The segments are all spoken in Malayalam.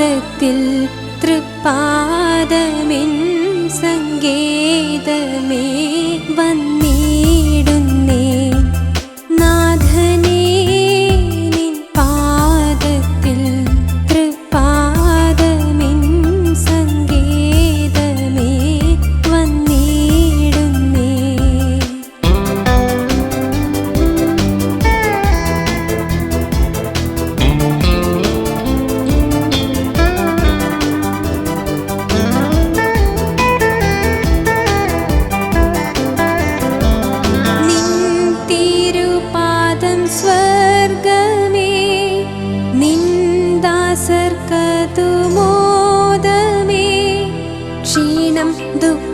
പാദത്തിൽ തൃപ്പാദമിൻ സംഗീതമേ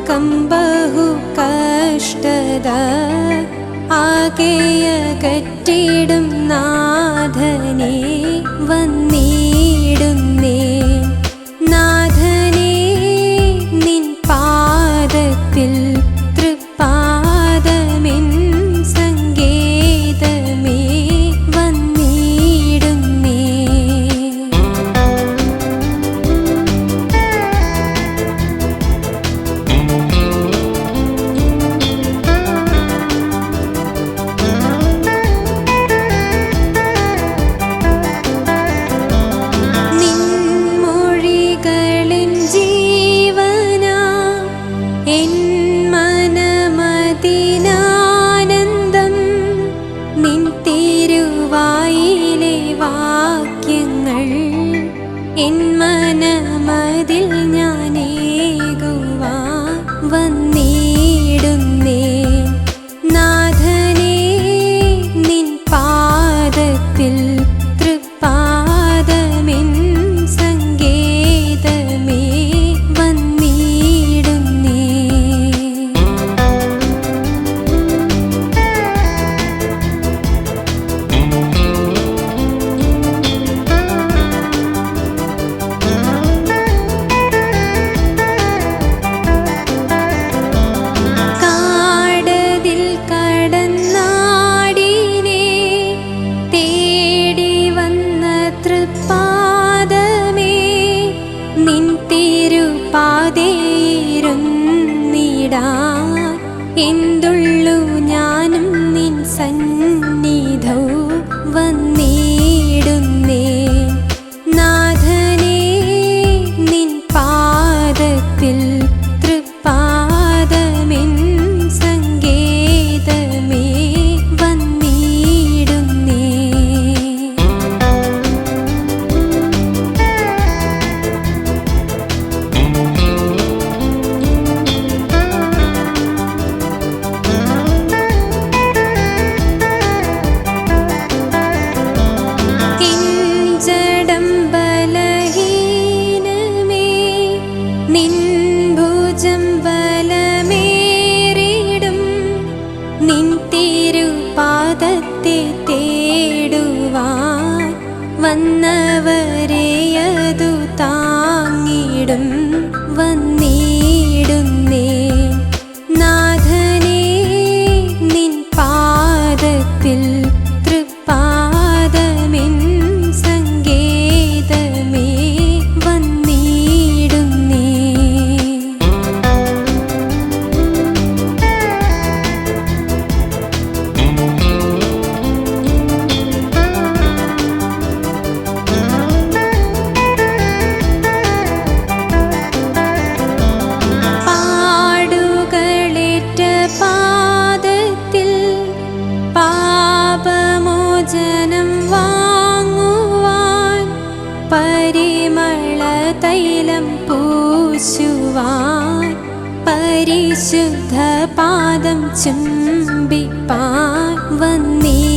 ಕಂಬಹು ಕಷ್ಟದ ಆಗೆಯ ಕಟ್ಟಿಡಂ ನಾ എൻ ഞാൻ തിരുപാതേയിരുന്നിടാ. എന്തുള്ളു ഞാനും നിൻ സന്നിധൗ വരെയതു താങ്ങിടും വന്നീ ഹൃദയം പൂശുവാൻ പരിശുദ്ധ പാദം ചുംബിപ്പാൻ വന്നീ